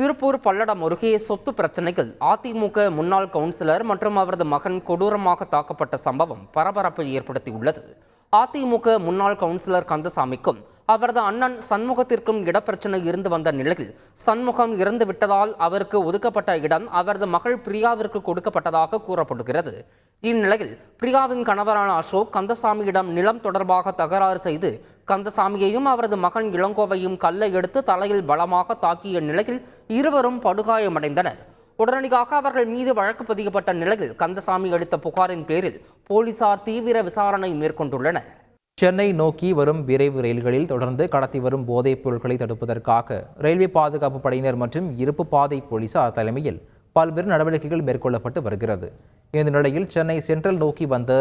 திருப்பூர் பல்லடம் அருகே சொத்து பிரச்சினையில் அதிமுக முன்னாள் கவுன்சிலர் மற்றும் அவரது மகன் கொடூரமாக தாக்கப்பட்ட சம்பவம் பரபரப்பை ஏற்படுத்தியுள்ளது. அதிமுக முன்னாள் கவுன்சிலர் கந்தசாமிக்கும் அவரது அண்ணன் சண்முகத்திற்கும் இடப்பிரச்சனை இருந்து வந்த நிலையில் சண்முகம் இறந்து விட்டதால் அவருக்கு ஒதுக்கப்பட்ட இடம் அவரது மகள் பிரியாவிற்கு கொடுக்கப்பட்டதாக கூறப்படுகிறது. இந்நிலையில் பிரியாவின் கணவரான அசோக் கந்தசாமியிடம் நிலம் தொடர்பாக தகராறு செய்து கந்தசாமியையும் அவரது மகன் இளங்கோவையும் கல்லை எடுத்து தலையில் பலமாக தாக்கிய நிலையில் இருவரும் படுகாயமடைந்தனர். உடனடியாக அவர்கள் மீது வழக்கு பதியப்பட்ட நிலையில் கந்தசாமி அளித்த புகாரின் பேரில் போலீசார் தீவிர விசாரணை மேற்கொண்டுள்ளனர். சென்னை நோக்கி வரும் விரைவு ரயில்களில் தொடர்ந்து கடத்தி வரும் போதைப் பொருட்களை தடுப்பதற்காக ரயில்வே பாதுகாப்பு படையினர் மற்றும் இருப்பு பாதை போலீசார் தலைமையில் பல்வேறு நடவடிக்கைகள் மேற்கொள்ளப்பட்டு வருகிறது. இந்த நிலையில் சென்னை சென்ட்ரல் நோக்கி வந்த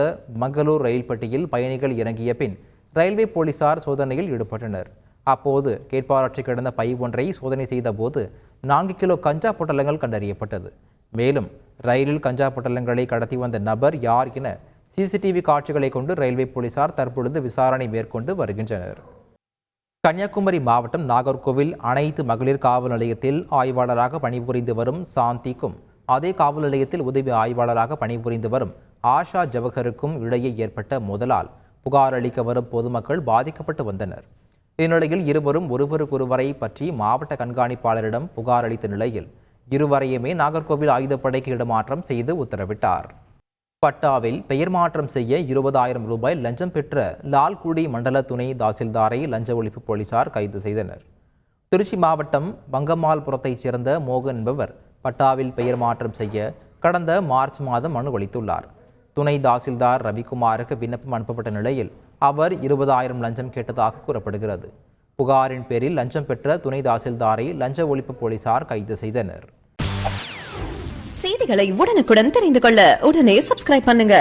மங்களூர் ரயில் பெட்டியில் பயணிகள் இறங்கிய பின் ரயில்வே போலீசார் சோதனையில் ஈடுபட்டனர். அப்போது கேட்பாராற்றி கிடந்த பை ஒன்றை சோதனை செய்தபோது நான்கு கிலோ கஞ்சா பொட்டலங்கள் கண்டறியப்பட்டது. மேலும் ரயிலில் கஞ்சா பொட்டலங்களை கடத்தி வந்த நபர் யார் என சிசிடிவி காட்சிகளை கொண்டு ரயில்வே போலீசார் தற்பொழுது விசாரணை மேற்கொண்டு வருகின்றனர். கன்னியாகுமரி மாவட்டம் நாகர்கோவில் அனைத்து மகளிர் காவல் நிலையத்தில் ஆய்வாளராக பணிபுரிந்து வரும் சாந்திக்கும் அதே காவல் நிலையத்தில் உதவி ஆய்வாளராக பணிபுரிந்து வரும் ஆஷா ஜவஹருக்கும் இடையே ஏற்பட்ட மோதலால் புகார் அளிக்க வரும் பொதுமக்கள் பாதிக்கப்பட்டு வந்தனர். இந்நிலையில் இருவரும் ஒருவருக்கொருவரை பற்றி மாவட்ட கண்காணிப்பாளரிடம் புகார் அளித்த நிலையில் இருவரையுமே நாகர்கோவில் ஆயுதப்படைக்கு இடமாற்றம் செய்து உத்தரவிட்டார். பட்டாவில் பெயர் மாற்றம் செய்ய இருபதாயிரம் ரூபாய் லஞ்சம் பெற்ற லால்குடி மண்டல துணை தாசில்தாரை லஞ்ச ஒழிப்பு போலீசார் கைது செய்தனர். திருச்சி மாவட்டம் பங்கம்மாள்புரத்தைச் சேர்ந்த மோகன் என்பவர் பட்டாவில் பெயர் மாற்றம் செய்ய கடந்த மார்ச் மாதம் மனு அளித்துள்ளார் துணை தாசில்தார் ரவிக்குமாருக்கு விண்ணப்பம் அனுப்பப்பட்ட நிலையில் அவர் இருபதாயிரம் லஞ்சம் கேட்டதாக கூறப்படுகிறது. புகாரின் பேரில் லஞ்சம் பெற்ற துணை தாசில்தாரை லஞ்ச ஒழிப்பு போலீசார் கைது செய்தனர். செய்திகளை உடனுக்குடன் தெரிந்து கொள்ள உடனே சப்ஸ்கிரைப் பண்ணுங்க.